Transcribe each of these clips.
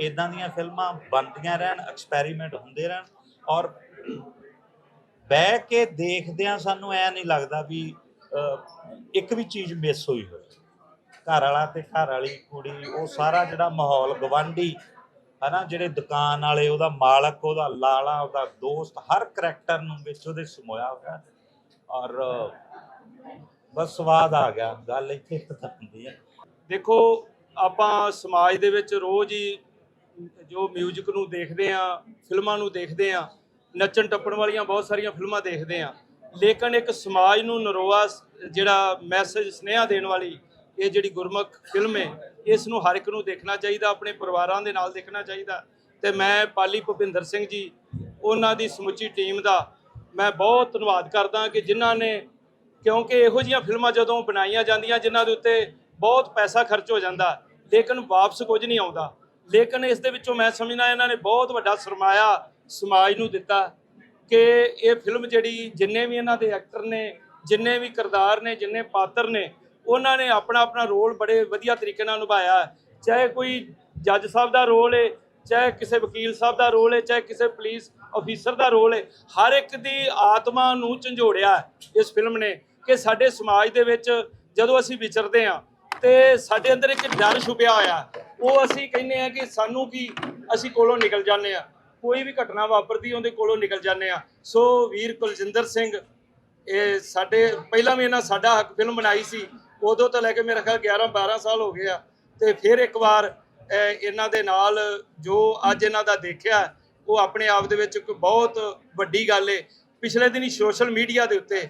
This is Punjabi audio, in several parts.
ਇਦਾਂ ਦੀਆਂ ਫਿਲਮਾਂ ਬਣਦੀਆਂ ਰਹਿਣ ਐਕਸਪੈਰੀਮੈਂਟ ਹੁੰਦੇ ਰਹਿਣ ਔਰ ਬਹਿ ਕੇ ਦੇਖਦਿਆਂ ਸਾਨੂੰ ਐ ਨਹੀਂ ਲੱਗਦਾ ਵੀ ਇੱਕ ਵੀ ਚੀਜ਼ ਮਿਸ ਹੋਈ ਹੋਵੇ। ਘਰ ਵਾਲਾ ਤੇ ਘਰ ਵਾਲੀ ਕੁੜੀ, ਉਹ ਸਾਰਾ ਜਿਹੜਾ ਮਾਹੌਲ ਗਵਾਂਢੀ ਹਨਾ, ਜਿਹੜੇ ਦੁਕਾਨ ਵਾਲੇ, ਉਹਦਾ ਮਾਲਕ, ਉਹਦਾ ਲਾਲਾ, ਉਹਦਾ ਦੋਸਤ, ਹਰ ਕਰੈਕਟਰ ਨੂੰ ਵਿੱਚ ਉਹਦੇ ਸਮੋਇਆ ਹੋਇਆ। ਔਰ, ਬਸ ਸਵਾਦ ਆ ਗਿਆ, ਗੱਲ ਇੱਥੇ ਖਤਮ ਹੁੰਦੀ ਹੈ ਦੇਖੋ, ਆਪਾਂ ਸਮਾਜ ਦੇ ਵਿੱਚ ਰੋਜ਼ ਹੀ ਜੋ 뮤직 ਨੂੰ ਦੇਖਦੇ ਆ ਫਿਲਮਾਂ ਨੂੰ ਦੇਖਦੇ ਆ ਨੱਚਣ ਟੱਪਣ ਵਾਲੀਆਂ ਬਹੁਤ ਸਾਰੀਆਂ ਫਿਲਮਾਂ ਦੇਖਦੇ ਆ ਲੇਕਿਨ ਇੱਕ ਸਮਾਜ ਨੂੰ ਨਰੋਆ ਜਿਹੜਾ ਮੈਸੇਜ ਸੁਨੇਹਾ ਦੇਣ ਵਾਲੀ ਇਹ ਜਿਹੜੀ ਗੁਰਮੁਖ ਫਿਲਮ ਹੈ, ਇਸ ਨੂੰ ਹਰ ਇੱਕ ਨੂੰ ਦੇਖਣਾ ਚਾਹੀਦਾ, ਆਪਣੇ ਪਰਿਵਾਰਾਂ ਦੇ ਨਾਲ ਦੇਖਣਾ ਚਾਹੀਦਾ। ਤੇ ਮੈਂ ਪਾਲੀ ਭੁਪਿੰਦਰ ਸਿੰਘ ਜੀ, ਉਹਨਾਂ ਦੀ ਸਮੁੱਚੀ ਟੀਮ ਦਾ ਮੈਂ ਬਹੁਤ ਧੰਨਵਾਦ ਕਰਦਾ ਕਿ ਜਿਨ੍ਹਾਂ ਨੇ, ਕਿਉਂਕਿ ਇਹੋ ਜਿਹੀਆਂ ਫਿਲਮਾਂ ਜਦੋਂ ਬਣਾਈਆਂ ਜਾਂਦੀਆਂ, ਜਿਨ੍ਹਾਂ ਦੇ ਉੱਤੇ ਬਹੁਤ ਪੈਸਾ ਖਰਚ ਹੋ ਜਾਂਦਾ, ਲੇਕਿਨ ਵਾਪਸ ਕੁਝ ਨਹੀਂ ਆਉਂਦਾ। ਲੇਕਿਨ ਇਸ ਦੇ ਵਿੱਚੋਂ ਮੈਂ ਸਮਝਣਾ ਇਹਨਾਂ ਨੇ ਬਹੁਤ ਵੱਡਾ ਸਰਮਾਇਆ ਸਮਾਜ ਨੂੰ ਦਿੱਤਾ ਕਿ ਇਹ ਫਿਲਮ ਜਿਹੜੀ ਜਿੰਨੇ ਵੀ ਇਹਨਾਂ ਦੇ ਐਕਟਰ ਨੇ, ਜਿੰਨੇ ਵੀ ਕਿਰਦਾਰ ਨੇ, ਜਿੰਨੇ ਪਾਤਰ ਨੇ, ਉਹਨਾਂ ਨੇ ਆਪਣਾ ਆਪਣਾ ਰੋਲ ਬੜੇ ਵਧੀਆ ਤਰੀਕੇ ਨਾਲ ਨਿਭਾਇਆ। ਚਾਹੇ ਕੋਈ ਜੱਜ ਸਾਹਿਬ ਦਾ ਰੋਲ ਹੈ ਚਾਹੇ ਕਿਸੇ ਵਕੀਲ ਸਾਹਿਬ ਦਾ ਰੋਲ ਹੈ ਚਾਹੇ ਕਿਸੇ ਪੁਲਿਸ ਅਫੀਸਰ ਦਾ ਰੋਲ ਹੈ ਹਰ ਇੱਕ ਦੀ ਆਤਮਾ ਨੂੰ ਝੰਜੋੜਿਆ ਇਸ ਫਿਲਮ ਨੇ ਕਿ ਸਾਡੇ ਸਮਾਜ ਦੇ ਵਿੱਚ ਜਦੋਂ ਅਸੀਂ ਵਿਚਰਦੇ ਹਾਂ ਤੇ ਸਾਡੇ ਅੰਦਰ ਇੱਕ ਡਰ ਛੁਪਿਆ ਹੋਇਆ। ਉਹ ਅਸੀਂ ਕਹਿੰਦੇ ਆ ਕਿ ਸਾਨੂੰ ਕੀ, ਅਸੀਂ ਕੋਲੋਂ ਨਿਕਲ ਜਾਂਦੇ ਆ ਕੋਈ ਵੀ ਘਟਨਾ ਵਾਪਰਦੀ ਉਹਦੇ ਕੋਲੋਂ ਨਿਕਲ ਜਾਂਦੇ ਆ ਸੋ ਵੀਰ ਕੁਲਜਿੰਦਰ ਸਿੰਘ, ਇਹ ਸਾਡੇ, ਪਹਿਲਾਂ ਵੀ ਇਹਨਾਂ ਸਾਡਾ ਹੱਕ ਫਿਲਮ ਬਣਾਈ ਸੀ। ਉਦੋਂ ਤੋਂ ਲੈ ਕੇ ਮੇਰੇ ਖਿਆਲ 11 12 ਸਾਲ ਹੋ ਗਏ ਆ। ਤੇ ਫਿਰ ਇੱਕ ਵਾਰ ਇਹਨਾਂ ਦੇ ਨਾਲ ਜੋ ਅੱਜ ਇਹਨਾਂ ਦਾ ਦੇਖਿਆ, ਉਹ ਆਪਣੇ ਆਪ ਦੇ ਵਿੱਚ ਇੱਕ ਬਹੁਤ ਵੱਡੀ ਗੱਲ ਏ। ਪਿਛਲੇ ਦਿਨੀ ਸੋਸ਼ਲ ਮੀਡੀਆ ਦੇ ਉੱਤੇ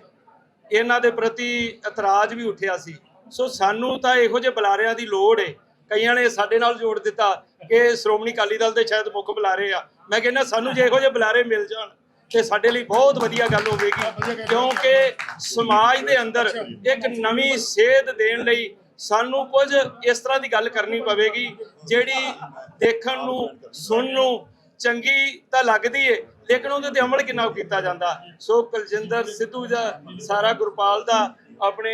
ਇਹਨਾਂ ਦੇ ਪ੍ਰਤੀ ਇਤਰਾਜ਼ ਵੀ ਉੱਠਿਆ ਸੀ। ਸੋ ਸਾਨੂੰ ਤਾਂ ਇਹੋ ਜਿਹੇ ਬੁਲਾਰਿਆਂ ਦੀ ਲੋੜ ਏ। ਕਈਆਂ ਨੇ ਸਾਡੇ ਨਾਲ ਜੋੜ ਦਿੱਤਾ ਕਿ ਸ਼੍ਰੋਮਣੀ ਅਕਾਲੀ ਦਲ ਦੇ ਸ਼ਾਇਦ ਮੁੱਖ ਬੁਲਾਰੇ ਆ। ਮੈਂ ਕਹਿੰਦਾ ਸਾਨੂੰ ਜੇ ਇਹੋ ਜਿਹੇ ਬੁਲਾਰੇ ਮਿਲ ਜਾਣ, ਤੇ ਸਾਡੇ ਲਈ ਬਹੁਤ ਵਧੀਆ ਗੱਲ ਹੋਵੇਗੀ, ਕਿਉਂਕਿ ਸਮਾਜ ਦੇ ਅੰਦਰ ਇੱਕ ਨਵੀਂ ਸੇਧ ਦੇਣ ਲਈ ਸਾਨੂੰ ਕੁਝ ਇਸ ਤਰ੍ਹਾਂ ਦੀ ਗੱਲ ਕਰਨੀ ਪਵੇਗੀ, ਜਿਹੜੀ ਦੇਖਣ ਨੂੰ, ਸੁਣਨ ਨੂੰ ਚੰਗੀ ਤਾਂ ਲੱਗਦੀ ਏ, ਲੇਕਿਨ ਉਹਦੇ ਤੇ ਅਮਲ ਕਿੰਨਾ ਕੀਤਾ ਜਾਂਦਾ। ਸੋ ਕੁਲਜਿੰਦਰ ਸਿੱਧੂ ਦਾ ਸਾਰਾ ਗੁਰਪਾਲ ਦਾ ਆਪਣੇ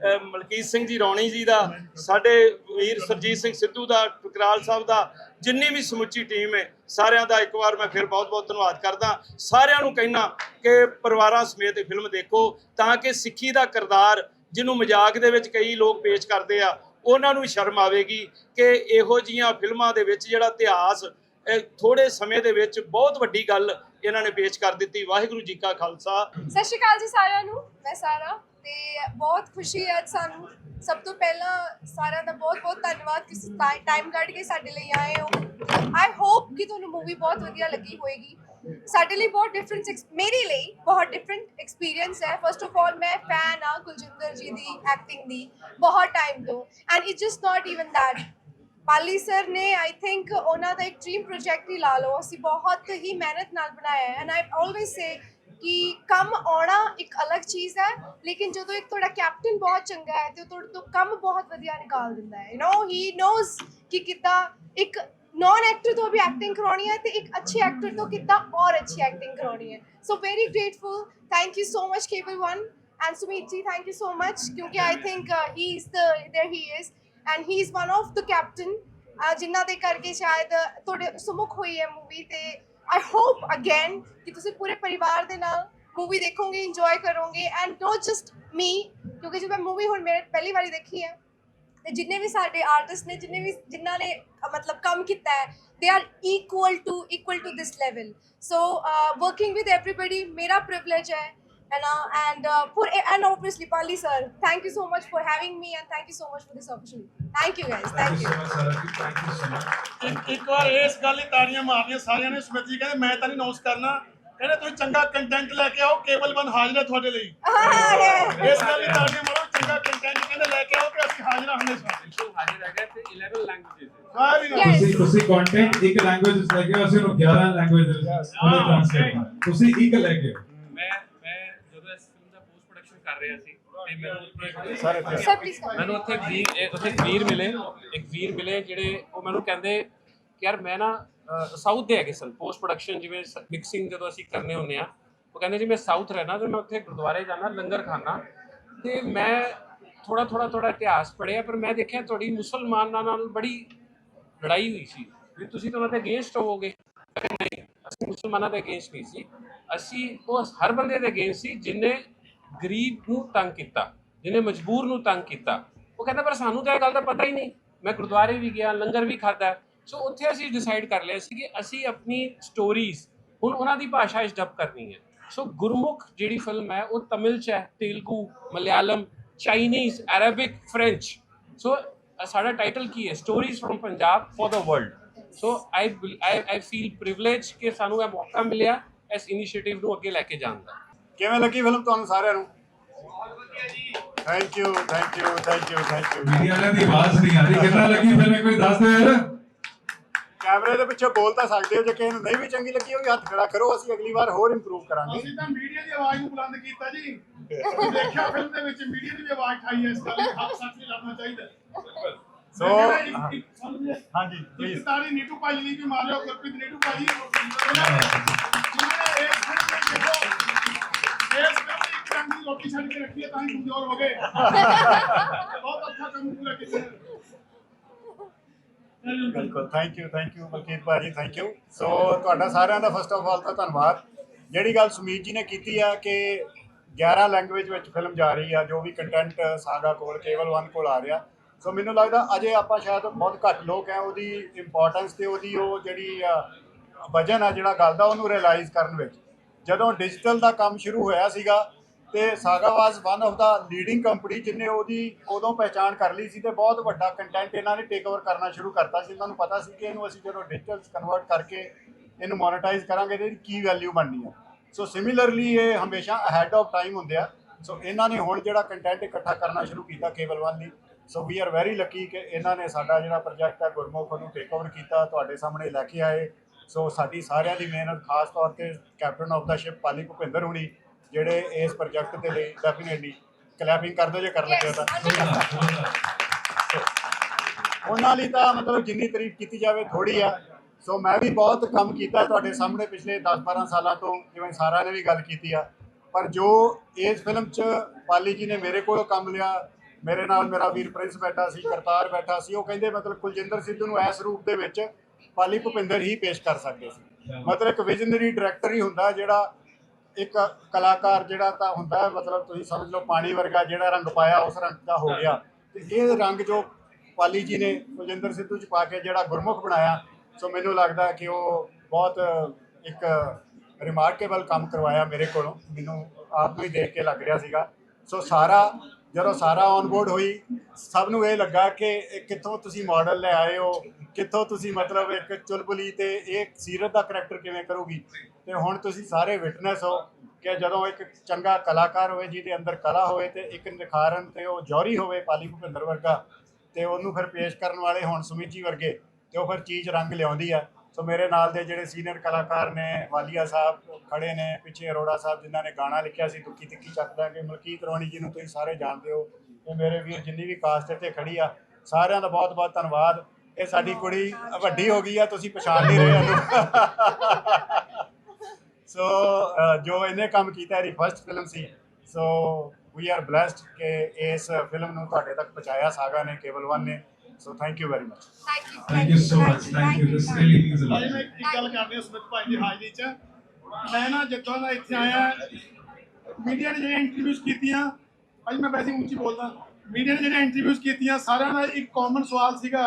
ਮਲਕੀਤ ਸਿੰਘ ਜੀ ਰੌਣੀ ਜੀ ਦਾ, ਸਾਡੇ ਵੀਰ ਸਰਜੀਤ ਸਿੰਘ ਸਿੱਧੂ ਦਾ, ਟਕਰਾਲ ਸਾਹਿਬ ਦਾ, ਜਿੰਨੀ ਵੀ ਸਮੁੱਚੀ ਟੀਮ ਹੈ, ਸਾਰਿਆਂ ਦਾ ਇੱਕ ਵਾਰ ਮੈਂ ਫਿਰ ਬਹੁਤ-ਬਹੁਤ ਧੰਨਵਾਦ ਕਰਦਾ। ਸਾਰਿਆਂ ਨੂੰ ਕਹਿਣਾ ਕਿ ਪਰਿਵਾਰਾਂ ਸਮੇਤ ਫਿਲਮ ਦੇਖੋ, ਤਾਂ ਕਿ ਸਿੱਖੀ ਦਾ ਕਿਰਦਾਰ, ਜਿਹਨੂੰ ਮਜ਼ਾਕ ਦੇ ਵਿੱਚ ਕਈ ਲੋਕ ਪੇਸ਼ ਕਰਦੇ ਆ, ਉਹਨਾਂ ਨੂੰ ਸ਼ਰਮ ਆਵੇਗੀ ਕਿ ਇਹੋ ਜੀਆਂ ਫਿਲਮਾਂ ਦੇ ਵਿੱਚ ਜਿਹੜਾ ਇਤਿਹਾਸ, ਇਹ ਥੋੜੇ ਸਮੇਂ ਦੇ ਵਿੱਚ ਬਹੁਤ ਵੱਡੀ ਗੱਲ ਇਹਨਾਂ ਨੇ ਪੇਸ਼ ਕਰ ਦਿੱਤੀ। ਵਾਹਿਗੁਰੂ ਜੀ ਕਾ ਖਾਲਸਾ। ਸਤਿ ਸ਼੍ਰੀ ਅਕਾਲ ਜੀ ਸਾਰਿਆਂ ਨੂੰ, ਮੈਂ ਸਾਰਾ। ਤੇ ਬਹੁਤ ਖੁਸ਼ੀ ਹੈ ਅੱਜ ਸਾਨੂੰ। ਸਭ ਤੋਂ ਪਹਿਲਾਂ ਸਾਰਿਆਂ ਦਾ ਬਹੁਤ ਬਹੁਤ ਧੰਨਵਾਦ। ਕਿ ਤੁਸੀਂ ਟਾਈਮ ਕੱਢ ਕੇ ਸਾਡੇ ਲਈ ਆਏ ਹੋ। ਆਈ ਹੋਪ ਕਿ ਤੁਹਾਨੂੰ ਮੂਵੀ ਬਹੁਤ ਵਧੀਆ ਲੱਗੀ ਹੋਏਗੀ। ਸਾਡੇ ਲਈ ਬਹੁਤ ਡਿਫਰੈਂਟ ਮੇਰੀ ਲਈ ਬਹੁਤ ਡਿਫਰੈਂਟ ਐਕਸਪੀਰੀਅੰਸ ਹੈ। ਫਸਟ ਆਫ ਆਲ ਮੈਂ ਫੈਨ ਆ ਕੁਲਜਿੰਦਰ ਜੀ ਦੀ ਐਕਟਿੰਗ ਦੀ, ਬਹੁਤ ਟਾਈਮ ਤੋਂ। And it's just not even that Pali sir ਨੇ ਆਈ ਥਿੰਕ ਉਹਨਾਂ ਦਾ ਇੱਕ ਡ੍ਰੀਮ ਪ੍ਰੋਜੈਕਟ ਹੀ ਲਾ ਲਓ ਅਸੀਂ ਬਹੁਤ ਹੀ ਮਿਹਨਤ ਨਾਲ ਬਣਾਇਆ ਹੈ ਐਂਡ ਆਈ ਆਲਵੇਸ ਸੇ ਕਿ ਕੰਮ ਆਉਣਾ ਇੱਕ ਅਲੱਗ ਚੀਜ਼ ਹੈ ਲੇਕਿਨ ਜਦੋਂ ਇੱਕ ਤੁਹਾਡਾ ਕੈਪਟਨ ਬਹੁਤ ਚੰਗਾ ਹੈ ਤੇ ਉਹ ਤੁਹਾਡੇ ਤੋਂ ਕੰਮ ਬਹੁਤ ਵਧੀਆ ਨਿਕਾਲ ਦਿੰਦਾ ਹੈ ਯੂ نو ਹੀ ਨੋਜ਼ ਕਿ ਕਿੱਦਾਂ ਇੱਕ ਨੌਨ ਐਕਟਰ ਤੋਂ ਵੀ ਐਕਟਿੰਗ ਕਰਾਉਣੀ ਹੈ ਤੇ ਇੱਕ ਅੱਛੇ ਐਕਟਰ ਤੋਂ ਕਿੱਦਾਂ ਔਰ ਅੱਛੀ ਐਕਟਿੰਗ ਕਰਾਉਣੀ ਹੈ so very grateful thank you so much cable one and Sumit ji thank you so much ਕਿਉਂਕਿ I think he is the there he is and he is one of the captain ਜਿਨ੍ਹਾਂ ਦੇ ਕਰਕੇ ਸ਼ਾਇਦ ਤੁਹਾਡੇ ਸੁਮੁਖ ਹੋਈ ਹੈ ਮੂਵੀ ਤੇ ਆਈ ਹੋਪ ਅਗੇਨ ਕਿ ਤੁਸੀਂ ਪੂਰੇ ਪਰਿਵਾਰ ਦੇ ਨਾਲ ਮੂਵੀ ਦੇਖੋਗੇ ਇੰਜੋਏ ਕਰੋਗੇ ਐਂਡ ਨੋਟ ਜਸਟ ਮੀ ਕਿਉਂਕਿ ਜਦੋਂ ਮੈਂ ਮੂਵੀ ਹੁਣ ਮੇਰੇ ਪਹਿਲੀ ਵਾਰੀ ਦੇਖੀ ਹੈ, ਤੇ ਜਿੰਨੇ ਵੀ ਸਾਡੇ ਆਰਟਿਸਟ ਨੇ, ਜਿੰਨੇ ਵੀ ਜਿਨ੍ਹਾਂ ਨੇ ਮਤਲਬ ਕੰਮ ਕੀਤਾ ਹੈ they are equal to equal to this level so working with everybody ਮੇਰਾ ਪ੍ਰਿਵਿਲੇਜ ਹੈ and uh, and uh, for and obviously Pali sir thank you so much for having me and thank you so much for this opportunity. Thank you guys thank you ਇੱਕ ਇੱਕ ਵਾਰ ਇਸ ਗੱਲ ਲਈ ਤਾੜੀਆਂ ਮਾਰਨੀਆਂ ਸਾਰਿਆਂ ਨੇ ਸਮਿਤ ਜੀ ਕਹਿੰਦੇ ਮੈਂ ਤਾਂ ਨਹੀਂ ਅਨਾਉਂਸ ਕਰਨਾ। ਕਹਿੰਦੇ ਤੁਸੀਂ ਚੰਗਾ ਕੰਟੈਂਟ ਲੈ ਕੇ ਆਓ ਕੇਵਲ ਬਨ ਹਾਜ਼ਰ ਹੈ ਤੁਹਾਡੇ ਲਈ। ਇਸ ਗੱਲ ਲਈ ਤਾੜੀਆਂ ਮਾਰੋ ਚੰਗਾ ਕੰਟੈਂਟ ਕਹਿੰਦੇ ਲੈ ਕੇ ਆਓ ਕਿ ਅਸੀਂ ਹਾਜ਼ਰ ਹਾਂ ਹਮੇਸ਼ਾ। ਹਾਜ਼ਰ ਹੈਗਾ ਤੇ 11 ਲੈਂਗੁਏਜਸ Yes. ਤੁਸੀਂ ਤੁਸੀਂ ਕੰਟੈਂਟ ਇੱਕ ਲੈਂਗੁਏਜ ਵਿੱਚ ਲੈ ਕੇ ਆਓ, ਅਸੀਂ ਉਹਨੂੰ 11 ਲੈਂਗੁਏਜ ਵਿੱਚ ਟ੍ਰਾਂਸਲੇਟ ਕਰਨਾ ਤੁਸੀਂ ਇੱਕ ਲੈ ਕੇ ਆਓ। ਮੈਂ ਮੈਂ ਜਦੋਂ ਇਸ ਫਿਲਮ ਦਾ ਪੋਸਟ ਪ੍ਰੋਡਕਸ਼ਨ ਕਰ ਰਿਹਾ ਸੀ ਤੇ ਮੈਨੂੰ ਉੱਥੇ sir please come. ਮੈਨੂੰ ਉੱਥੇ ਇੱਕ ਵੀਰ ਇਹ ਉੱਥੇ ਇੱਕ ਵੀਰ ਮਿਲੇ ਇੱਕ ਵੀਰ ਮਿਲੇ ਜਿਹੜੇ ਉਹ ਮੈਨੂੰ ਕਹਿੰਦੇ ਕਿ ਯਾਰ ਮੈਂ ਨਾ ਸਾਊਥ ਦੇ ਹੈਗੇ ਸਨ ਪੋਸਟ ਪ੍ਰੋਡਕਸ਼ਨ ਜਿਵੇਂ ਮਿਕਸਿੰਗ ਜਦੋਂ ਅਸੀਂ ਕਰਨੇ ਹੁੰਦੇ ਆ ਉਹ ਕਹਿੰਦੇ ਜੀ ਮੈਂ ਸਾਊਥ ਰਹਿਣਾ ਤੇ ਮੈਂ ਉੱਥੇ ਗੁਰਦੁਆਰੇ ਜਾਣਾ ਲੰਗਰ ਖਾਣਾ ਤੇ ਮੈਂ ਥੋੜਾ ਥੋੜਾ ਥੋੜਾ ਇਤਿਹਾਸ ਪੜ੍ਹਿਆ ਪਰ ਮੈਂ ਦੇਖਿਆ ਤੁਹਾਡੀ ਮੁਸਲਮਾਨਾਂ ਨਾਲ ਬੜੀ ਲੜਾਈ ਹੋਈ ਸੀ। ਵੀ ਤੁਸੀਂ ਤਾਂ ਉਹਨਾਂ ਦੇ ਅਗੇਂਸਟ ਹੋਵੋਗੇ। ਨਹੀਂ ਅਸੀਂ ਮੁਸਲਮਾਨਾਂ ਦੇ ਅਗੇਂਸਟ ਨਹੀਂ ਸੀ। ਅਸੀਂ ਉਸ ਹਰ ਬੰਦੇ ਦੇ ਅਗੇਂਸਟ ਸੀ ਜਿਨੇ ਗਰੀਬ ਨੂੰ ਤੰਗ ਕੀਤਾ, ਜਿਹਨੇ ਮਜਬੂਰ ਨੂੰ ਤੰਗ ਕੀਤਾ। ਉਹ ਕਹਿੰਦਾ, ਪਰ ਸਾਨੂੰ ਤਾਂ ਇਹ ਗੱਲ ਦਾ ਪਤਾ ਹੀ ਨਹੀਂ। ਮੈਂ ਗੁਰਦੁਆਰੇ ਵੀ ਗਿਆ, ਲੰਗਰ ਵੀ ਖਾਦਾ ਸੋ ਉੱਥੇ ਅਸੀਂ ਡਿਸਾਈਡ ਕਰ ਲਿਆ ਸੀ ਕਿ ਅਸੀਂ ਆਪਣੀ ਸਟੋਰੀਜ਼ ਹੁਣ ਉਹਨਾਂ ਦੀ ਭਾਸ਼ਾ ਵਿੱਚ ਡਬ ਕਰਨੀ ਹੈ। ਸੋ ਗੁਰਮੁਖ ਜਿਹੜੀ ਫਿਲਮ ਹੈ, ਉਹ ਤਮਿਲ ਚ ਹੈ, Telugu, Malayalam Chinese Arabic French so ਸਾਡਾ ਟਾਈਟਲ ਕੀ ਹੈ? Stories from Punjab for the world so I I I feel privilege ਕਿ ਸਾਨੂੰ ਇਹ ਮੌਕਾ ਮਿਲਿਆ ਇਸ ਇਨੀਸ਼ੀਏਟਿਵ ਨੂੰ ਅੱਗੇ ਲੈ ਕੇ ਜਾਣ ਦਾ। ਕਿਵੇਂ ਲੱਗੀ ਫਿਲਮ ਤੁਹਾਨੂੰ ਸਾਰਿਆਂ ਨੂੰ? Thank you thank you thank you thank you media ਵਾਲਿਆਂ ਦੀ ਆਵਾਜ਼ ਨਹੀਂ ਆ ਰਹੀ। ਕਿੰਨਾ ਲੱਗੀ ਫਿਲਮ? ਕੋਈ ਦੱਸ ਦਿਓ ਯਾਰ ਕੈਮਰੇ ਦੇ ਪਿੱਛੇ ਬੋਲ ਤਾਂ ਸਕਦੇ ਹੋ ਜੇ ਕਿਸੇ ਨੂੰ ਨਹੀਂ ਵੀ ਚੰਗੀ ਲੱਗੀ ਹੋਵੇ ਹੱਥ ਖੜਾ ਕਰੋ ਅਸੀਂ ਅਗਲੀ ਵਾਰ ਹੋਰ ਇੰਪਰੂਵ ਕਰਾਂਗੇ। ਅਸੀਂ ਤਾਂ ਮੀਡੀਆ ਦੀ ਆਵਾਜ਼ ਨੂੰ ਬੁਲੰਦ ਕੀਤਾ ਜੀ। ਤੁਸੀਂ ਦੇਖਿਆ ਫਿਲਮ ਦੇ ਵਿੱਚ ਮੀਡੀਆ ਦੀ ਵੀ ਆਵਾਜ਼ ਉਠਾਈ ਹੈ ਇਸ ਗੱਲ ਨੂੰ ਹੱਕ ਸੱਚ ਨਹੀਂ ਲੱਭਣਾ ਚਾਹੀਦਾ। ਸੋ ਹਾਂਜੀ ਪਲੀਜ਼ ਤਾੜੀ ਨੀਟੂ ਭਾਈ ਲਈ ਵੀ ਮਾਰਿਓ ਗੁਰਪ੍ਰੀਤ ਨੀਟੂ ਭਾਈ ਰੋਟੀ ਛੱਡ ਕੇ ਰੱਖੀ ਹੈ ਤਾਂ ਹੀ ਕਮਜ਼ੋਰ ਹੋ ਗਏ ਬਹੁਤ ਅੱਛਾ ਕੰਮ ਪੂਰਾ ਕੀਤਾ ਬਿਲਕੁਲ thank you thank you Malkeet ਭਾਜੀ ਥੈਂਕ ਯੂ ਸੋ ਤੁਹਾਡਾ ਸਾਰਿਆਂ ਦਾ ਫਸਟ ਆਫ ਆਲ ਤਾਂ ਧੰਨਵਾਦ। ਜਿਹੜੀ ਗੱਲ ਸੁਮੀਤ ਜੀ ਨੇ ਕੀਤੀ ਆ ਕਿ 11 ਲੈਂਗੁਏਜ ਵਿੱਚ ਫਿਲਮ ਜਾ ਰਹੀ ਆ, ਜੋ ਵੀ ਕੰਟੈਂਟ ਸਾਗਾ ਕੋਲ, ਕੇਵਲ ਵਨ ਕੋਲ ਆ ਰਿਹਾ। ਸੋ ਮੈਨੂੰ ਲੱਗਦਾ ਅਜੇ ਆਪਾਂ ਸ਼ਾਇਦ ਬਹੁਤ ਘੱਟ ਲੋਕ ਆ ਉਹਦੀ ਇੰਪੋਰਟੈਂਸ ਤੇ ਉਹਦੀ ਉਹ ਜਿਹੜੀ ਵਜਨ ਆ, ਜਿਹੜਾ ਗੱਲ ਦਾ, ਉਹਨੂੰ ਰਿਅਲਾਈਜ਼ ਕਰਨ ਵਿੱਚ। ਜਦੋਂ ਡਿਜੀਟਲ ਦਾ ਕੰਮ ਸ਼ੁਰੂ ਹੋਇਆ ਸੀਗਾ ਤੇ Saga was one of the leading company ਜਿਹਨੇ ਉਹਦੀ ਉਦੋਂ ਪਹਿਚਾਣ ਕਰ ਲਈ ਸੀ ਤੇ ਬਹੁਤ ਵੱਡਾ ਕੰਟੈਂਟ ਇਹਨਾਂ ਨੇ ਟੇਕ ਓਵਰ ਕਰਨਾ ਸ਼ੁਰੂ ਕਰਤਾ ਸੀ। ਇਹਨਾਂ ਨੂੰ ਪਤਾ ਸੀ ਕਿ ਇਹਨੂੰ ਅਸੀਂ ਜਦੋਂ ਡਿਜੀਟਲ ਕਨਵਰਟ ਕਰਕੇ ਇਹਨੂੰ ਮੋਨੇਟਾਈਜ਼ ਕਰਾਂਗੇ ਤੇ ਇਹਦੀ ਕੀ ਵੈਲਿਊ ਬਣਨੀ ਆ। ਸੋ ਸਿਮਿਲਰਲੀ ਇਹ ਹਮੇਸ਼ਾ ਅਹੈਡ ਆਫ ਟਾਈਮ ਹੁੰਦੇ ਆ। ਸੋ ਇਹਨਾਂ ਨੇ ਹੁਣ ਜਿਹੜਾ ਕੰਟੈਂਟ ਇਕੱਠਾ ਕਰਨਾ ਸ਼ੁਰੂ ਕੀਤਾ ਕੇਬਲ ਵਨ ਲਈ so we are very lucky ਕਿ ਇਹਨਾਂ ਨੇ ਸਾਡਾ ਜਿਹੜਾ ਪ੍ਰੋਜੈਕਟ ਹੈ ਗੁਰਮੁਖ ਨੂੰ ਟੇਕ ਓਵਰ ਕੀਤਾ, ਤੁਹਾਡੇ ਸਾਹਮਣੇ ਲੈ ਕੇ ਆਏ। ਸੋ ਸਾਡੀ ਸਾਰਿਆਂ ਦੀ ਮਿਹਨਤ ਖਾਸ ਤੌਰ ਤੇ captain of the ship Pali Bhupinder ਹੁਣੀ ਜਿਹੜੇ ਇਸ ਪ੍ਰੋਜੈਕਟ ਦੇ ਲਈ ਡੈਫੀਨਿਟਲੀ ਕਲੈਪਿੰਗ ਕਰ ਦਿਓ ਜੇ ਕਰ ਲੱਗੇ ਤਾਂ? ਉਹਨਾਂ ਲਈ ਤਾਂ ਮਤਲਬ ਜਿੰਨੀ ਤਾਰੀਫ ਕੀਤੀ ਜਾਵੇ ਥੋੜੀ ਆ। ਸੋ ਮੈਂ ਵੀ ਬਹੁਤ ਕੰਮ ਕੀਤਾ ਤੁਹਾਡੇ ਸਾਹਮਣੇ ਪਿਛਲੇ 10-12 ਸਾਲਾਂ ਤੋਂ ਜਿਵੇਂ ਸਾਰਾ ਨੇ ਵੀ ਗੱਲ ਕੀਤੀ ਆ। ਪਰ ਜੋ ਇਸ ਫਿਲਮ 'ਚ ਪਾਲੀ ਜੀ ਨੇ ਮੇਰੇ ਕੋਲੋਂ ਕੰਮ ਲਿਆ ਮੇਰੇ ਨਾਲ ਮੇਰਾ ਵੀਰ ਪ੍ਰਿੰਸ ਬੈਠਾ ਸੀ ਕਰਤਾਰ ਬੈਠਾ ਸੀ ਉਹ ਕਹਿੰਦੇ ਮਤਲਬ ਕੁਲਜਿੰਦਰ ਸਿੱਧੂ ਨੂੰ ਇਸ ਰੂਪ ਦੇ ਵਿੱਚ ਪਾਲੀ ਭੁਪਿੰਦਰ ਹੀ ਪੇਸ਼ ਕਰ ਸਕਦੇ ਸੀ। ਮਤਲਬ ਇੱਕ ਵਿਜ਼ਨਰੀ ਡਾਇਰੈਕਟਰ ਹੀ ਹੁੰਦਾ ਜਿਹੜਾ ਇੱਕ ਕਲਾਕਾਰ ਜਿਹੜਾ ਤਾਂ ਹੁੰਦਾ ਹੈ, ਮਤਲਬ ਤੁਸੀਂ ਸਮਝ ਲਓ ਪਾਣੀ ਵਰਗਾ ਜਿਹੜਾ ਰੰਗ ਪਾਇਆ ਉਸ ਰੰਗ ਦਾ ਹੋ ਗਿਆ। ਤੇ ਇਹ ਰੰਗ ਜੋ ਪਾਲੀ ਜੀ ਨੇ ਕੁਲਜਿੰਦਰ ਸਿੱਧੂ ਚ ਪਾ ਕੇ ਜਿਹੜਾ ਗੁਰਮੁਖ ਬਣਾਇਆ ਸੋ ਮੈਨੂੰ ਲੱਗਦਾ ਕਿ ਉਹ ਬਹੁਤ ਇੱਕ ਰਿਮਾਰਕੇਬਲ ਕੰਮ ਕਰਵਾਇਆ ਮੇਰੇ ਕੋਲੋਂ। ਮੈਨੂੰ ਆਪ ਨੂੰ ਹੀ ਦੇਖ ਕੇ ਲੱਗ ਰਿਹਾ ਸੀਗਾ। ਸੋ ਸਾਰਾ ਜਦੋਂ ਸਾਰਾ ਔਨ ਬੋਰਡ ਹੋਈ, ਸਭ ਨੂੰ ਇਹ ਲੱਗਾ ਕਿ ਇਹ ਕਿੱਥੋਂ ਤੁਸੀਂ ਮਾਡਲ ਲੈ ਆਏ ਹੋ, ਕਿੱਥੋਂ ਤੁਸੀਂ ਮਤਲਬ ਇੱਕ ਚੁਲਬੁਲੀ ਤੇ ਇਹ ਸੀਰਤ ਦਾ ਕਰੈਕਟਰ ਕਿਵੇਂ ਕਰੂਗੀ? ਤੇ ਹੁਣ ਤੁਸੀਂ ਸਾਰੇ ਵਿਟਨੈਸ ਹੋ ਕਿ ਜਦੋਂ ਇੱਕ ਚੰਗਾ ਕਲਾਕਾਰ ਹੋਵੇ, ਜਿਹਦੇ ਅੰਦਰ ਕਲਾ ਹੋਵੇ ਤੇ ਇੱਕ ਨਿਖਾਰਨ ਤੇ ਉਹ ਜੌਹਰੀ ਹੋਵੇ ਪਾਲੀ ਭੁਪਿੰਦਰ ਵਰਗਾ, ਤੇ ਉਹਨੂੰ ਫਿਰ ਪੇਸ਼ ਕਰਨ ਵਾਲੇ ਹੁਣ ਸੁਮੀਤ ਜੀ ਵਰਗੇ, ਤੇ ਉਹ ਫਿਰ ਚੀਜ਼ ਰੰਗ ਲਿਆਉਂਦੀ ਆ। ਸੋ ਮੇਰੇ ਨਾਲ ਦੇ ਜਿਹੜੇ ਸੀਨੀਅਰ ਕਲਾਕਾਰ ਨੇ, ਵਾਲੀਆ ਸਾਹਿਬ ਖੜੇ ਨੇ, ਪਿੱਛੇ ਅਰੋੜਾ ਸਾਹਿਬ ਜਿਨ੍ਹਾਂ ਨੇ ਗਾਣਾ ਲਿਖਿਆ ਸੀ ਦੁੱਕੀ ਤਿੱਕੀ ਚੱਕਦਾ ਕਿ ਮਲਕੀਤ ਰੋਣੀ ਜੀ ਨੂੰ ਤੁਸੀਂ ਸਾਰੇ ਜਾਣਦੇ ਹੋ ਤੇ ਮੇਰੇ ਵੀਰ ਜਿੰਨੀ ਵੀ ਕਾਸਟ ਇੱਥੇ ਖੜੀ ਆ, ਸਾਰਿਆਂ ਦਾ ਬਹੁਤ ਬਹੁਤ ਧੰਨਵਾਦ। ਇਹ ਸਾਡੀ ਕੁੜੀ ਵੱਡੀ ਹੋ ਗਈ ਆ, ਤੁਸੀਂ ਪਛਾਣ ਨਹੀਂ ਰਹੇ ਉਹਨੂੰ ਸੋ ਜੋ ਇਹਨੇ ਕੰਮ ਕੀਤਾ, ਇਹਦੀ ਫਰਸਟ ਫਿਲਮ ਸੀ। ਸੋ ਵੀ ਆਰ ਬlesed ਕਿ ਇਸ ਫਿਲਮ ਨੂੰ ਤੁਹਾਡੇ ਤੱਕ ਪਹੁੰਚਾਇਆ ਸਾਗਾ ਨੇ ਕੇਬਲ ਵਨ ਨੇ। So thank you very much thank you thank you so much thank you this really means a ਅੱਜ ਮੈਂ ਇੱਕ ਗੱਲ ਕਰਨੀ ਹੈ ਸੁਮਿਤ ਭਾਈ ਦੀ ਹਾਜ਼ਰੀ 'ਚ। ਮੈਂ ਨਾ ਜਦੋਂ ਦਾ ਇੱਥੇ ਆਇਆ ਮੀਡੀਆ ਨੇ ਜਿਹੜੀਆਂ ਇੰਟਰਵਿਊਜ਼ ਕੀਤੀਆਂ ਅੱਜ ਮੈਂ ਵੈਸੇ ਉੱਚੀ ਬੋਲਦਾ ਮੀਡੀਆ ਨੇ ਜਿਹੜੀਆਂ ਇੰਟਰਵਿਊਜ਼ ਕੀਤੀਆਂ ਸਾਰਿਆਂ ਦਾ ਇੱਕ ਕਾਮਨ ਸਵਾਲ ਸੀਗਾ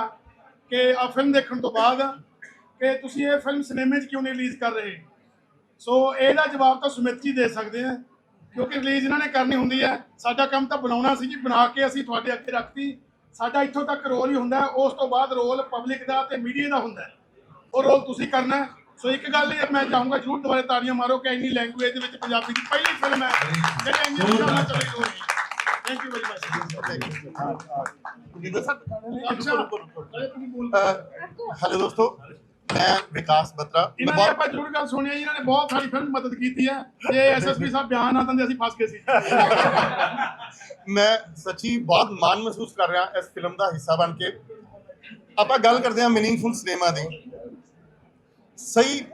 ਕਿ ਆ ਫਿਲਮ ਦੇਖਣ ਤੋਂ ਬਾਅਦ ਕਿ ਤੁਸੀਂ ਇਹ ਫਿਲਮ ਸਿਨੇਮੇ 'ਚ ਕਿਉਂ ਨਹੀਂ ਰਿਲੀਜ਼ ਕਰ ਰਹੇ? ਸੋ ਇਹਦਾ ਜਵਾਬ ਤਾਂ ਸੁਮਿਤ ਜੀ ਦੇ ਸਕਦੇ ਆ ਕਿਉਂਕਿ ਰਿਲੀਜ਼ ਇਹਨਾਂ ਨੇ ਕਰਨੀ ਹੁੰਦੀ ਹੈ ਸਾਡਾ ਕੰਮ ਤਾਂ ਬਣਾਉਣਾ ਸੀ ਜੀ ਬਣਾ ਕੇ ਅਸੀਂ ਤੁਹਾਡੇ ਅੱਗੇ ਰੱਖਤੀ। ਸਾਡਾ ਇੱਥੋਂ ਤੱਕ ਰੋਲ ਹੀ ਹੁੰਦਾ ਉਸ ਤੋਂ ਬਾਅਦ ਰੋਲ ਪਬਲਿਕ ਦਾ ਤੇ ਮੀਡੀਆ ਦਾ ਹੁੰਦਾ। ਉਹ ਰੋਲ ਤੁਸੀਂ ਕਰਨਾ। ਸੋ ਇੱਕ ਗੱਲ ਇਹ ਮੈਂ ਚਾਹੂੰਗਾ ਜ਼ਰੂਰ ਦੁਬਾਰਾ ਤਾੜੀਆਂ ਮਾਰੋ ਕਿ ਇੰਨੀ ਲੈਂਗੁਏਜ ਦੇ ਵਿੱਚ ਪੰਜਾਬੀ ਦੀ ਪਹਿਲੀ ਫਿਲਮ ਹੈ। ਜਿਹੜੀ ਇੰਨੀ ਜ਼ਿਆਦਾ ਚੱਲੀ ਹੋਈ ਥੈਂਕ ਯੂ ਵੈਰੀ ਮਚ ਤੁਸੀਂ ਬੋਲ ਹੈਲੋ ਦੋਸਤੋ ਮੈਂ ਵਿਕਾਸ ਬਤਰਾ। ਮੈਂ ਇਹਨਾਂ ਨੇ ਆਪਾਂ ਜ਼ਰੂਰ ਗੱਲ ਸੁਣੀ ਹੈ। ਜੀ, ਇਹਨਾਂ ਨੇ ਬਹੁਤ ਸਾਡੀ ਫਿਲਮ ਮਦਦ ਕੀਤੀ ਹੈ। ਜੇ ਐਸਐਸਪੀ ਸਾਹਿਬ ਬਿਆਨ ਨਾ ਦਿੰਦੇ ਅਸੀਂ ਫਸ ਗਏ ਸੀ। ਮੈਂ ਸੱਚੀ ਬਹੁਤ ਮਾਣ ਮਹਿਸੂਸ ਕਰ ਰਿਹਾ ਇਸ ਫਿਲਮ ਦਾ ਹਿੱਸਾ ਬਣ ਕੇ। ਆਪਾਂ ਗੱਲ ਕਰਦੇ ਹਾਂ ਮੀਨਿੰਗਫੁਲ ਸਿਨੇਮਾ ਦੀ। ਸਹੀ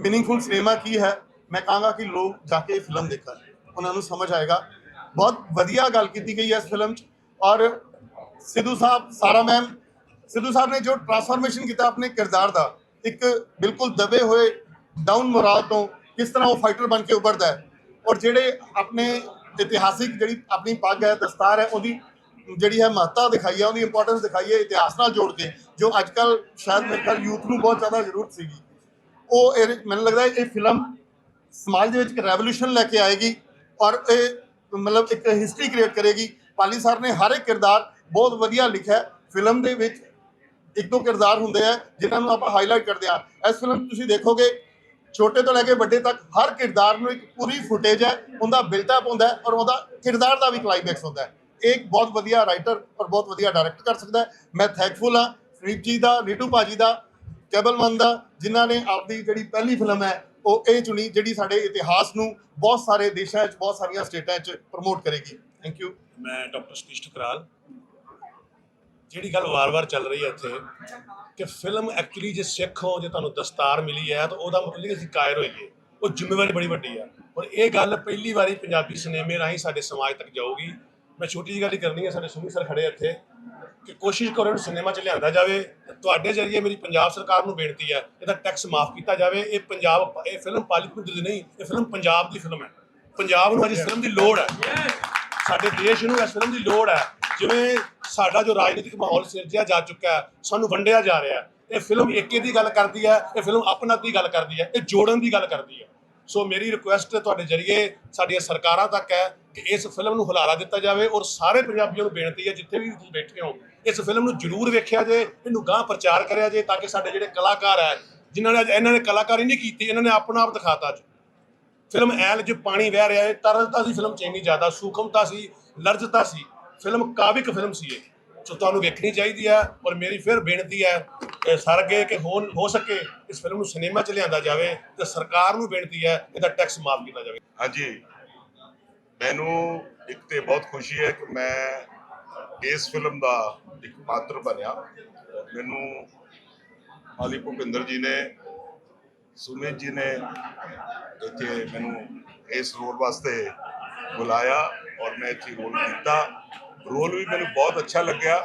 ਮੀਨਿੰਗਫੁਲ ਸਿਨੇਮਾ ਕੀ ਹੈ? ਮੈਂ ਕਹਾਂਗਾ ਕਿ ਲੋਕ ਜਾ ਕੇ ਇਹ ਫਿਲਮ ਦੇਖਣ। ਉਹਨਾਂ ਨੂੰ ਸਮਝ ਆਏਗਾ। ਬਹੁਤ ਵਧੀਆ ਗੱਲ ਕੀਤੀ ਗਈ ਹੈ ਇਸ ਫਿਲਮ 'ਚ। ਔਰ ਸਿੱਧੂ ਸਾਹਿਬ, ਸਾਰਾ ਮੈਮ ਸਿੱਧੂ ਸਾਹਿਬ ਨੇ ਜੋ ਟਰਾਂਸਫਾਰਮੇਸ਼ਨ ਕੀਤਾ ਆਪਣੇ ਕਿਰਦਾਰ ਦਾ, ਇੱਕ ਬਿਲਕੁਲ ਦਬੇ ਹੋਏ ਡਾਊਨ ਮੋਰਲ ਤੋਂ ਕਿਸ ਤਰ੍ਹਾਂ ਉਹ ਫਾਈਟਰ ਬਣ ਕੇ ਉੱਭਰਦਾ ਹੈ। ਔਰ ਜਿਹੜੇ ਆਪਣੇ ਇਤਿਹਾਸਿਕ ਜਿਹੜੀ ਆਪਣੀ ਪੱਗ ਹੈ, ਦਸਤਾਰ ਹੈ, ਉਹਦੀ ਜਿਹੜੀ ਹੈ ਮਹੱਤਤਾ ਦਿਖਾਈ ਹੈ, ਉਹਦੀ ਇੰਪੋਰਟੈਂਸ ਦਿਖਾਈ ਹੈ, ਇਤਿਹਾਸ ਨਾਲ ਜੋੜ ਕੇ, ਜੋ ਅੱਜ ਕੱਲ ਸ਼ਾਇਦ ਮੇਰੇ ਖਿਆਲ ਯੂਥ ਨੂੰ ਬਹੁਤ ਜ਼ਿਆਦਾ ਜ਼ਰੂਰਤ ਸੀਗੀ। ਉਹ ਇਹ ਮੈਨੂੰ ਲੱਗਦਾ ਇਹ ਫਿਲਮ ਸਮਾਜ ਦੇ ਵਿੱਚ ਇੱਕ ਰੈਵੋਲੂਸ਼ਨ ਲੈ ਕੇ ਆਏਗੀ ਔਰ ਇਹ ਮਤਲਬ ਇੱਕ ਹਿਸਟਰੀ ਕ੍ਰੀਏਟ ਕਰੇਗੀ। ਪਾਲੀ ਸਰ ਨੇ ਹਰ ਇੱਕ ਕਿਰਦਾਰ ਬਹੁਤ ਵਧੀਆ ਲਿਖਿਆ ਫਿਲਮ ਦੇ ਵਿੱਚ ਇੱਕ ਦੋ ਕਿਰਦਾਰ ਹੁੰਦੇ ਆ ਜਿਨ੍ਹਾਂ ਨੂੰ ਆਪਾਂ ਹਾਈਲਾਈਟ ਕਰਦੇ ਆ ਇਸ ਫਿਲਮ ਤੁਸੀਂ ਦੇਖੋਗੇ ਛੋਟੇ ਤੋਂ ਲੈ ਕੇ ਵੱਡੇ ਤੱਕ ਹਰ ਕਿਰਦਾਰ ਨੂੰ ਇੱਕ ਪੂਰੀ ਫੁਟੇਜ ਹੈ, ਉਹਦਾ ਬਿਲਟਅਪ ਹੁੰਦਾ ਔਰ ਉਹਦਾ ਕਿਰਦਾਰ ਦਾ ਵੀ ਕਲਾਈਮੈਕਸ ਹੁੰਦਾ ਹੈ। ਇਹ ਇੱਕ ਬਹੁਤ ਵਧੀਆ ਰਾਈਟਰ ਔਰ ਬਹੁਤ ਵਧੀਆ ਡਾਇਰੈਕਟ ਕਰ ਸਕਦਾ ਹੈ। ਮੈਂ ਥੈਂਕਫੁਲ ਹਾਂ ਫਰੀਦ ਜੀ ਦਾ, ਨੀਟੂ ਭਾਜੀ ਦਾ ਕੇਬਲਮਨ ਦਾ, ਜਿਨ੍ਹਾਂ ਨੇ ਆਪਦੀ ਜਿਹੜੀ ਪਹਿਲੀ ਫਿਲਮ ਹੈ, ਉਹ ਇਹ ਚੁਣੀ, ਜਿਹੜੀ ਸਾਡੇ ਇਤਿਹਾਸ ਨੂੰ ਬਹੁਤ ਸਾਰੇ ਦੇਸ਼ਾਂ 'ਚ ਬਹੁਤ ਸਾਰੀਆਂ ਸਟੇਟਾਂ 'ਚ ਪ੍ਰਮੋਟ ਕਰੇਗੀ। ਥੈਂਕ ਯੂ ਮੈਂ ਡਾਕਟਰ ਸਤੀਸ਼ ਠਕਰਾਲ। ਜਿਹੜੀ ਗੱਲ ਵਾਰ-ਵਾਰ ਚੱਲ ਰਹੀ ਹੈ ਇੱਥੇ ਕਿ ਫਿਲਮ ਐਕਚੁਅਲੀ ਜੇ ਸਿੱਖ ਹੋ ਜੇ ਤੁਹਾਨੂੰ ਦਸਤਾਰ ਮਿਲੀ ਹੈ ਤਾਂ ਉਹਦਾ ਮਤਲਬ ਨਹੀਂ ਕਿ ਅਸੀਂ ਕਾਇਰ ਹੋਈਏ। ਉਹ ਜ਼ਿੰਮੇਵਾਰੀ ਬੜੀ ਵੱਡੀ ਆ। ਔਰ ਇਹ ਗੱਲ ਪਹਿਲੀ ਵਾਰੀ ਪੰਜਾਬੀ ਸਿਨੇਮੇ ਰਾਹੀਂ ਸਾਡੇ ਸਮਾਜ ਤੱਕ ਜਾਊਗੀ। ਮੈਂ ਛੋਟੀ ਜਿਹੀ ਗੱਲ ਹੀ ਕਰਨੀ ਹੈ ਸਾਡੇ ਸੁਮੀ ਸਰ ਖੜੇ ਇੱਥੇ ਕਿ ਕੋਸ਼ਿਸ਼ ਕਰੋ ਇਹਨੂੰ ਸਿਨੇਮਾ 'ਚ ਲਿਆਂਦਾ ਜਾਵੇ। ਤੁਹਾਡੇ ਜ਼ਰੀਏ ਮੇਰੀ ਪੰਜਾਬ ਸਰਕਾਰ ਨੂੰ ਬੇਨਤੀ ਹੈ ਇਹਦਾ ਟੈਕਸ ਮਾਫ ਕੀਤਾ ਜਾਵੇ। ਇਹ ਪੰਜਾਬ ਇਹ ਫਿਲਮ ਪਾਲੀਪੁਰ ਦੀ ਨਹੀਂ ਇਹ ਫਿਲਮ ਪੰਜਾਬ ਦੀ ਫਿਲਮ ਹੈ। ਪੰਜਾਬ ਨੂੰ ਅੱਜ ਇਸ ਫਿਲਮ ਦੀ ਲੋੜ ਹੈ। ਸਾਡੇ ਦੇਸ਼ ਨੂੰ ਇਸ ਫਿਲਮ ਦੀ ਲੋੜ ਹੈ। ਜਿਵੇਂ ਸਾਡਾ ਜੋ ਰਾਜਨੀਤਿਕ ਮਾਹੌਲ ਸਿਰਜਿਆ ਜਾ ਚੁੱਕਾ ਹੈ, ਸਾਨੂੰ ਵੰਡਿਆ ਜਾ ਰਿਹਾ ਹੈ। ਇਹ ਫਿਲਮ ਏਕੇ ਦੀ ਗੱਲ ਕਰਦੀ ਹੈ, ਇਹ ਫਿਲਮ ਆਪਣਤ ਦੀ ਗੱਲ ਕਰਦੀ ਹੈ, ਇਹ ਜੋੜਨ ਦੀ ਗੱਲ ਕਰਦੀ ਹੈ। ਸੋ ਮੇਰੀ ਰਿਕੁਐਸਟ ਤੁਹਾਡੇ ਜਰੀਏ, ਸਾਡੀਆਂ ਸਰਕਾਰਾਂ ਤੱਕ ਹੈ ਕਿ ਇਸ ਫਿਲਮ ਨੂੰ ਹੁਲਾਰਾ ਦਿੱਤਾ ਜਾਵੇ ਔਰ ਸਾਰੇ ਪੰਜਾਬੀਆਂ ਨੂੰ ਬੇਨਤੀ ਹੈ, ਜਿੱਥੇ ਵੀ ਤੁਸੀਂ ਬੈਠੇ ਹੋ, ਇਸ ਫਿਲਮ ਨੂੰ ਜ਼ਰੂਰ ਵੇਖਿਆ ਜੇ, ਇਹਨੂੰ ਗਾਂਹ ਪ੍ਰਚਾਰ ਕਰਿਆ ਜੇ ਤਾਂ ਕਿ ਸਾਡੇ ਜਿਹੜੇ ਕਲਾਕਾਰ ਹੈ, ਜਿਨ੍ਹਾਂ ਨੇ ਇਹਨਾਂ ਨੇ ਕਲਾਕਾਰੀ ਨਹੀਂ ਕੀਤੀ, ਇਹਨਾਂ ਨੇ ਆਪਣਾ ਆਪ ਦਿਖਾਤਾ ਅੱਜ। ਫਿਲਮ ਐਲ ਜੋ ਪਾਣੀ ਵਹਿ ਰਿਹਾ ਹੈ, ਤਰਲਤਾ ਸੀ ਫਿਲਮ ਚ ਇੰਨੀ ਜ਼ਿਆਦਾ ਸੂਖਮਤਾ ਸੀ, ਲਰਜਤਾ ਸੀ। ਫਿਲਮ ਕਾਵਿਕ ਫਿਲਮ ਸੀ ਇਹ। ਸੋ ਤੁਹਾਨੂੰ ਵੇਖਣੀ ਚਾਹੀਦੀ ਹੈ ਔਰ ਮੇਰੀ ਫਿਰ ਬੇਨਤੀ ਹੈ ਸਰ ਅੱਗੇ ਕਿ ਹੋ ਹੋ ਸਕੇ ਇਸ ਫਿਲਮ ਨੂੰ ਸਿਨੇਮਾ ਚ ਲਿਆਂਦਾ ਜਾਵੇ ਤੇ ਸਰਕਾਰ ਨੂੰ ਬੇਨਤੀ ਹੈ ਇਹਦਾ ਟੈਕਸ ਮਾਫ ਕੀਤਾ ਜਾਵੇ। ਹਾਂਜੀ। ਮੈਨੂੰ ਇੱਕ ਤੇ ਬਹੁਤ ਖੁਸ਼ੀ ਹੈ ਕਿ ਮੈਂ ਇਸ ਫਿਲਮ ਦਾ ਇੱਕ ਪਾਤਰ ਬਣਿਆ। ਮੈਨੂੰ ਆਲੀ ਭੁਪਿੰਦਰ ਜੀ ਨੇ ਸੁਮਿਤ ਜੀ ਨੇ ਇੱਥੇ ਮੈਨੂੰ ਇਸ ਰੋਲ ਵਾਸਤੇ ਬੁਲਾਇਆ ਔਰ ਮੈਂ ਇੱਥੇ ਰੋਲ ਕੀਤਾ। ਰੋਲ ਵੀ ਮੈਨੂੰ ਬਹੁਤ ਅੱਛਾ ਲੱਗਿਆ।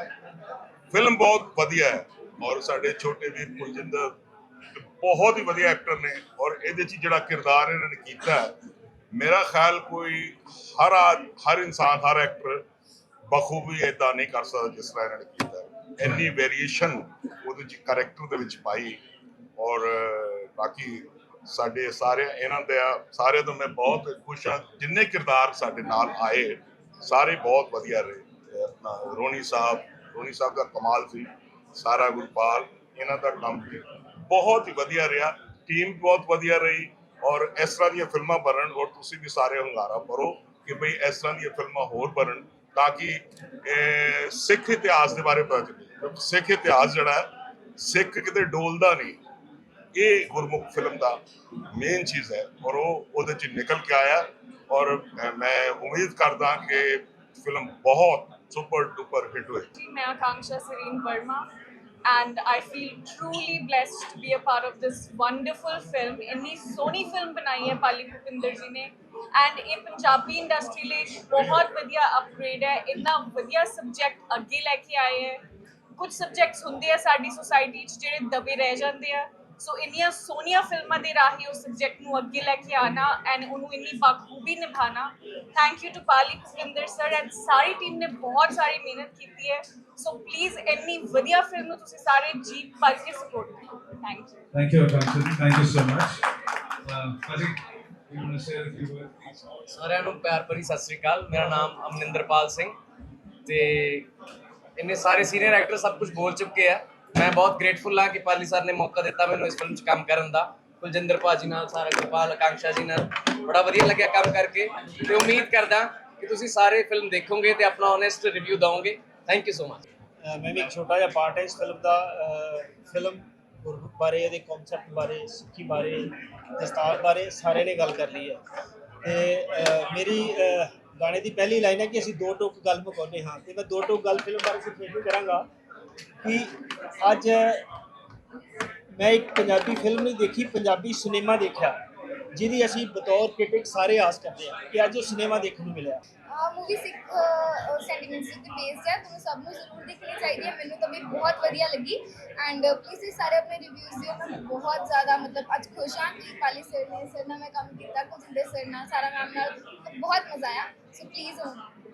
ਫਿਲਮ ਬਹੁਤ ਵਧੀਆ ਹੈ ਔਰ ਸਾਡੇ ਛੋਟੇ ਵੀਰ ਕੁਲਜਿੰਦਰ ਬਹੁਤ ਹੀ ਵਧੀਆ ਐਕਟਰ ਨੇ ਔਰ ਇਹਦੇ 'ਚ ਜਿਹੜਾ ਕਿਰਦਾਰ ਇਹਨਾਂ ਨੇ ਕੀਤਾ ਮੇਰਾ ਖਿਆਲ ਕੋਈ ਹਰ ਆਦ ਹਰ ਇਨਸਾਨ, ਹਰ ਐਕਟਰ ਬਖੂਬੀ ਇਦਾਂ ਨਹੀਂ ਕਰ ਸਕਦਾ ਜਿਸ ਤਰ੍ਹਾਂ ਇਹਨਾਂ ਨੇ ਕੀਤਾ ਇੰਨੀ ਵੇਰੀਏਸ਼ਨ ਉਹਦੇ 'ਚ ਕਰੈਕਟਰ ਦੇ ਵਿੱਚ ਪਾਈ ਔਰ ਬਾਕੀ ਸਾਡੇ ਸਾਰੇ ਇਹਨਾਂ ਦੇ ਸਾਰਿਆਂ ਤੋਂ ਮੈਂ ਬਹੁਤ ਖੁਸ਼ ਹਾਂ। ਜਿੰਨੇ ਕਿਰਦਾਰ ਸਾਡੇ ਨਾਲ ਆਏ, ਸਾਰੇ ਬਹੁਤ ਵਧੀਆ ਰਹੇ। ਤੇ ਆਪਣਾ ਰੋਣੀ ਸਾਹਿਬ ਰੋਣੀ ਸਾਹਿਬ ਦਾ ਕਮਾਲ ਸੀ, ਸਾਰਾ ਗੁਰਪਾਲ, ਇਹਨਾਂ ਦਾ ਕੰਮ ਵੀ ਬਹੁਤ ਹੀ ਵਧੀਆ ਰਿਹਾ ਟੀਮ ਬਹੁਤ ਵਧੀਆ ਰਹੀ ਔਰ ਇਸ ਤਰ੍ਹਾਂ ਦੀਆਂ ਫਿਲਮਾਂ ਬਣਨ, ਔਰ ਤੁਸੀਂ ਵੀ ਸਾਰੇ ਹੁੰਗਾਰਾ ਭਰੋ ਕਿ ਭਈ ਇਸ ਤਰ੍ਹਾਂ ਦੀਆਂ ਫਿਲਮਾਂ ਹੋਰ ਬਣਨ ਤਾਂ ਕਿ ਸਿੱਖ ਇਤਿਹਾਸ ਦੇ ਬਾਰੇ ਪਤਾ ਚੱਲੇ। ਕਿਉਂਕਿ ਸਿੱਖ ਇਤਿਹਾਸ ਜਿਹੜਾ ਸਿੱਖ ਕਿਤੇ ਡੋਲਦਾ ਨਹੀਂ। ਇਹ ਗੁਰਮੁਖ ਫਿਲਮ ਦਾ ਮੇਨ ਚੀਜ਼ ਹੈ ਔਰ ਉਹ ਉਹਦੇ ਚ ਨਿਕਲ ਕੇ ਆਇਆ ਔਰ ਮੈਂ ਉਮੀਦ ਕਰਦਾ ਕਿ ਫਿਲਮ ਬਹੁਤ ਸੁਪਰ ਡੁਪਰ ਹਿੱਟ ਹੋਏ मैं आकांक्षा Serene Verma and I feel truly blessed to be a part of this wonderful film. ਇੰਨੀ ਸੋਹਣੀ ਫਿਲਮ ਬਣਾਈ ਹੈ ਪਾਲੀ ਭੁਪਿੰਦਰ ਜੀ ਨੇ ਐਂਡ ਇਹ ਪੰਜਾਬੀ ਇੰਡਸਟਰੀ ਲਈ ਬਹੁਤ ਵਧੀਆ ਅਪਗ੍ਰੇਡ ਹੈ ਇੰਨਾ ਵਧੀਆ ਸਬਜੈਕਟ ਅੱਗੇ ਲੈ ਕੇ ਆਏ ਹੈ ਕੁਝ ਸਬਜੈਕਟਸ ਹੁੰਦੇ ਆ ਸਾਡੀ ਸੁਸਾਇਟੀ 'ਚ ਜਿਹੜੇ ਦਬੇ ਰਹਿ ਜਾਂਦੇ ਆ ਸੋ ਇੰਨੀਆਂ ਸੋਹਣੀਆਂ ਫਿਲਮਾਂ ਦੇ ਰਾਹੀਂ ਉਸ ਸਬਜੈਕਟ ਨੂੰ ਅੱਗੇ ਲੈ ਕੇ ਆਣਾ ਐਂਡ ਉਹਨੂੰ ਇੰਨੀ ਬਾਖੂਬੀ ਨਿਭਾਣਾ thank you to Pali Bhupinder sir and sorry team ਨੇ ਬਹੁਤ ਸਾਰੀ ਮਿਹਨਤ ਕੀਤੀ ਹੈ। ਸੋ ਪਲੀਜ਼ ਇੰਨੀ ਵਧੀਆ ਫਿਲਮ ਨੂੰ ਤੁਸੀਂ ਸਾਰੇ ਜੀ ਭਰ ਕੇ ਸਪੋਰਟ ਕਰੋ। Thank you you want to share a few words? ਸਾਰਿਆਂ ਨੂੰ ਪਿਆਰ ਭਰੀ ਸਤਿ ਸ੍ਰੀ ਅਕਾਲ। ਮੇਰਾ ਨਾਮ ਅਮਨਿੰਦਰਪਾਲ ਸਿੰਘ ਤੇ ਇੰਨੇ ਸਾਰੇ ਸੀਨੀਅਰ ਐਕਟਰ ਸਭ ਕੁਝ ਬੋਲ ਚੁੱਕੇ ਆ। ਮੈਂ ਬਹੁਤ ਗ੍ਰੇਟਫੁਲ ਹਾਂ ਕਿ ਪਾਲੀ ਸਰ ਨੇ ਮੌਕਾ ਦਿੱਤਾ ਮੈਨੂੰ ਇਸ ਫਿਲਮ 'ਚ ਕੰਮ ਕਰਨ ਦਾ। ਕੁਲਜਿੰਦਰ ਭਾਜੀ ਨਾਲ, ਸਾਰਾ ਗੋਪਾਲ, ਆਕਾਂਸ਼ਾ ਜੀ ਨਾਲ। ਬੜਾ ਵਧੀਆ ਲੱਗਿਆ ਕੰਮ ਕਰਕੇ। ਤੇ ਉਮੀਦ ਕਰਦਾ ਕਿ ਤੁਸੀਂ ਸਾਰੇ ਫਿਲਮ ਦੇਖੋਗੇ ਤੇ ਆਪਣਾ ਓਨੈਸਟ ਰਿਵਿਊ ਦਿਓਗੇ ਥੈਂਕ ਯੂ ਸੋ ਮਚ ਮੈਂ ਵੀ ਇੱਕ ਛੋਟਾ ਜਿਹਾ ਪਾਰਟ ਹੈ ਇਸ ਫਿਲਮ ਦਾ। ਫਿਲਮ ਬਾਰੇ, ਇਹਦੇ ਕਨਸੈਪਟ ਬਾਰੇ, ਸਿੱਖੀ ਬਾਰੇ, ਦਸਤਾਰ ਬਾਰੇ ਸਾਰੇ ਨੇ ਗੱਲ ਕਰ ਲਈ ਹੈ। ਤੇ ਮੇਰੀ ਗਾਣੇ ਦੀ ਪਹਿਲੀ ਲਾਈਨ ਹੈ ਕਿ ਅਸੀਂ ਦੋ ਟੋਕ ਗੱਲ ਮੁਕਾਉਂਦੇ ਹਾਂ। ਤੇ ਮੈਂ ਦੋ ਟੋਕ ਗੱਲ ਫਿਲਮ ਬਾਰੇ ਸਿਰਫ ਇਹ ਕਰਾਂਗਾ ਕਿ ਅੱਜ ਮੈਂ ਇੱਕ ਪੰਜਾਬੀ ਫਿਲਮ ਨਹੀਂ ਦੇਖੀ, ਪੰਜਾਬੀ ਸਿਨੇਮਾ ਦੇਖਿਆ, ਜਿਹਦੀ ਅਸੀਂ ਬਤੌਰ ਕ੍ਰਿਟਿਕ ਸਾਰੇ ਆਸ ਕਰਦੇ ਹਾਂ ਕਿ ਅੱਜ ਉਹ ਸਿਨੇਮਾ ਦੇਖਣ ਨੂੰ ਮਿਲਿਆ। हाँ ਮੂਵੀ ਸਿੱਖ ਸੈਂਟੀਮੈਂਟਸ ਤੇ ਬੇਸਡ ਹੈ, ਤੁਹਾਨੂੰ ਸਭ ਨੂੰ ਜ਼ਰੂਰ ਦੇਖਣੀ ਚਾਹੀਦੀ ਹੈ, ਮੈਨੂੰ ਤਾਂ ਵੀ ਬਹੁਤ ਵਧੀਆ ਲੱਗੀ। ਐਂਡ ਪਲੀਜ਼ ਸਾਰੇ ਆਪਣੇ ਰਿਵਿਊਜ਼ ਦਿਓ, ਮੈਂ ਬਹੁਤ ਜ਼ਿਆਦਾ ਮਤਲਬ ਅੱਜ ਖੁਸ਼ ਹਾਂ ਕਿ ਪਾਲੀ ਸਰ ਨੇ ਸਰ ਨਾਲ ਮੈਂ ਕੰਮ ਕੀਤਾ, ਕੁਲਜਿੰਦਰ ਸਰ ਨਾਲ, ਸਾਰਾ ਮੈਮ ਨਾਲ, ਬਹੁਤ ਮਜ਼ਾ ਆਇਆ। So please